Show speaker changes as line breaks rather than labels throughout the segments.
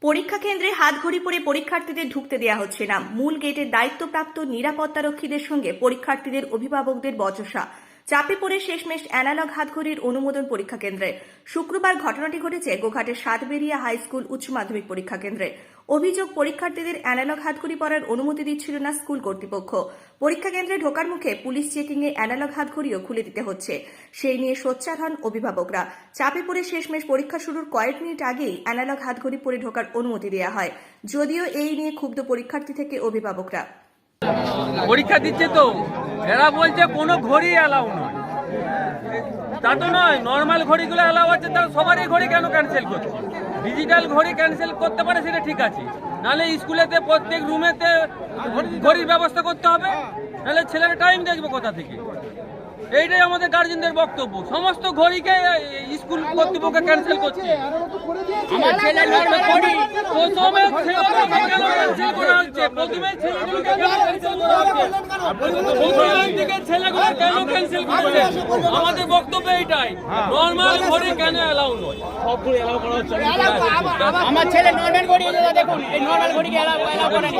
পরীক্ষা কেন্দ্রে হাত ঘড়ি পরে পরীক্ষার্থীদের ঢুকতে দেওয়া হচ্ছে না। মূল গেটের দায়িত্বপ্রাপ্ত নিরাপত্তারক্ষীদের সঙ্গে পরীক্ষার্থীদের অভিভাবকদের বচসা। চাপে পড়ে শেষমেশ অ্যানালগ হাতঘড়ির অনুমোদন পরীক্ষা কেন্দ্রে। শুক্রবার ঘটনাটি ঘটেছে গোঘাটের সাতবেরিয়া হাই স্কুল উচ্চ মাধ্যমিক পরীক্ষা কেন্দ্রে। অভিযোগ, পরীক্ষার্থীদের অ্যানালগ হাতঘড়ি পরার অনুমতি দিচ্ছিল না স্কুল কর্তৃপক্ষ। পরীক্ষা কেন্দ্রে ঢোকার মুখে পুলিশ চেকিংয়ে অ্যানালগ হাতঘড়িও খুলে দিতে হচ্ছে। সেই নিয়ে সোচ্চার হন অভিভাবকরা। চাপে পড়ে শেষমেশ পরীক্ষা শুরুর কয়েক মিনিট আগেই অ্যানালগ হাতঘড়ি পরে ঢোকার অনুমতি দেওয়া হয়। যদিও এই নিয়ে ক্ষুব্ধ পরীক্ষার্থী থেকে অভিভাবকরা।
পরীক্ষা দিচ্ছে তো। এরা বলছে কোনো ঘড়ি অ্যালাউ নয়। তা তো নয় নর্মাল ঘড়িগুলো অ্যালাউ আছে, তাহলে সবারই ঘড়ি কেন ক্যান্সেল করছে ডিজিটাল ঘড়ি ক্যান্সেল করতে পারে সেটা ঠিক আছে। নাহলে স্কুলেতে, প্রত্যেক রুমেতে ঘড়ির ব্যবস্থা করতে হবে। নাহলে ছেলেরা টাইম দেখবে কোথা থেকে? এইটাই আমাদের গার্জেনদের বক্তব্য। সমস্ত ঘড়িকে স্কুল কর্তৃপক্ষ ক্যান্সেল করছে। প্রথমে করা করা ছেলেগুলো কেন করছে? আমাদের বক্তব্য এইটাই নর্মাল ঘড়ি কেন অ্যালাউ নয় সব ঘড়ি অ্যালাউ করা হচ্ছে
আমার ছেলে নর্মাল ঘড়ি দাদা দেখুন এই নর্মাল ঘড়িকে এলাও এলাও করেনি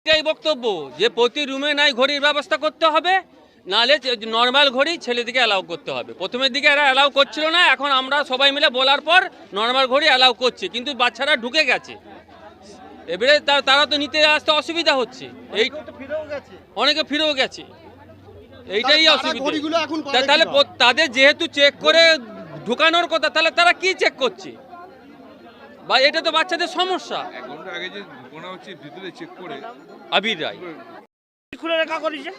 এটাই বক্তব্য যে প্রতি রুমে নাই ঘড়ির ব্যবস্থা করতে হবে নাহলে নর্মাল ঘড়ি ছেলেদিকে অ্যালাউ করতে হবে। প্রথমের দিকে এরা অ্যালাউ করছিল না এখন আমরা সবাই মিলে বলার পর নর্মাল ঘড়ি অ্যালাউ করছে কিন্তু বাচ্চারা ঢুকে গেছে। এবারে তারা তো নিতে আসতে অসুবিধা হচ্ছে। এই অনেকে ফিরেও গেছে। এইটাই অসুবিধা। তাহলে তাদের যেহেতু চেক করে ঢুকানোর কথা তাহলে তারা কি চেক করছে? বা এটা তো বাচ্চাদের সমস্যা।
এক ঘণ্টা আগে যে ঢোকানো হচ্ছে ভিতরে চেক করে।
আবির রায়।
খুলে রেখা করেছে।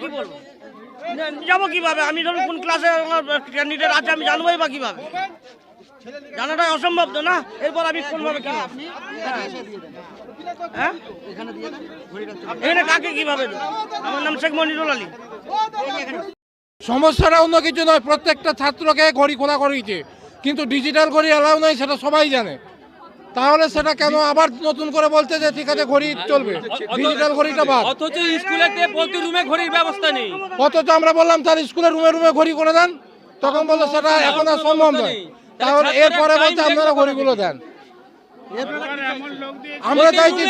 কি বলব? যাব কীভাবে? আমি ধরুন কোন ক্লাসে আমার ক্যান্ডিডেট আছে আমি জানবোই বা কীভাবে? জানাটা অসম্ভব তো না? এরপর আমি কোনভাবে কি হ্যাঁ? এখানে কাকে কীভাবে আমার নাম শেখ মনিরুল আলী।
সমস্যাটা অন্য কিছু নয় প্রত্যেকটা ছাত্রকে ঘড়ি খোলা করিয়েছে কিন্তু ডিজিটাল ঘড়ি অ্যালাউ নাই সেটা সবাই জানে। তাহলে সেটা কেন আবার নতুন করে বলতে যে ঠিক আছে ঘড়ি চলবে? ডিজিটাল ঘড়িটা বাদ।
অথচ স্কুলেতে প্রতি রুমে ঘড়ির ব্যবস্থা নেই।
অথচ আমরা বললাম তার স্কুলের রুমে রুমে ঘড়ি করে দেন। তখন বলল সেটা এখন আর সম্ভব নয়। তাহলে এরপরে বলছে আপনারা ঘড়িগুলো দেন। আমরা চাইছি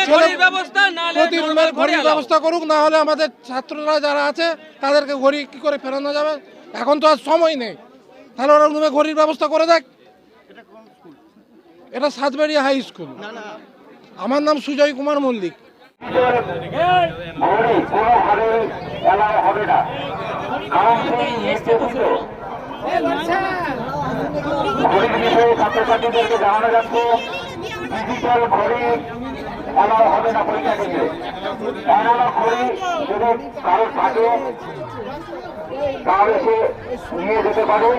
প্রতি রুমের ঘড়ির ব্যবস্থা করুক না হলে আমাদের ছাত্ররা যারা আছে তাদেরকে ঘড়ি কি করে ফেরানো যাবে? এখন তো আর সময় নেই। তাহলে ওরা রুমে ঘড়ির ব্যবস্থা করে দেখ। এটা সাতবাড়িয়া হাই স্কুল আমার নাম সুজয় কুমার মল্লিক।
ছাত্রছাত্রীদেরকে জানানো যাচ্ছে ডিজিটাল ঘড়ি এলাও হবে না পরীক্ষা কেন্দ্রে অ্যানালগ ঘড়ি যদি কারোর থাকে, তাহলে সে নিয়ে যেতে পারে।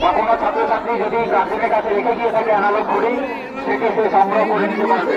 বা কোনো ছাত্রছাত্রী যদি গার্জেনের কাছে রেখে গিয়ে থাকে অ্যানালগ ঘড়ি, সেটি সে সংগ্রহ করে নিতে পারবে।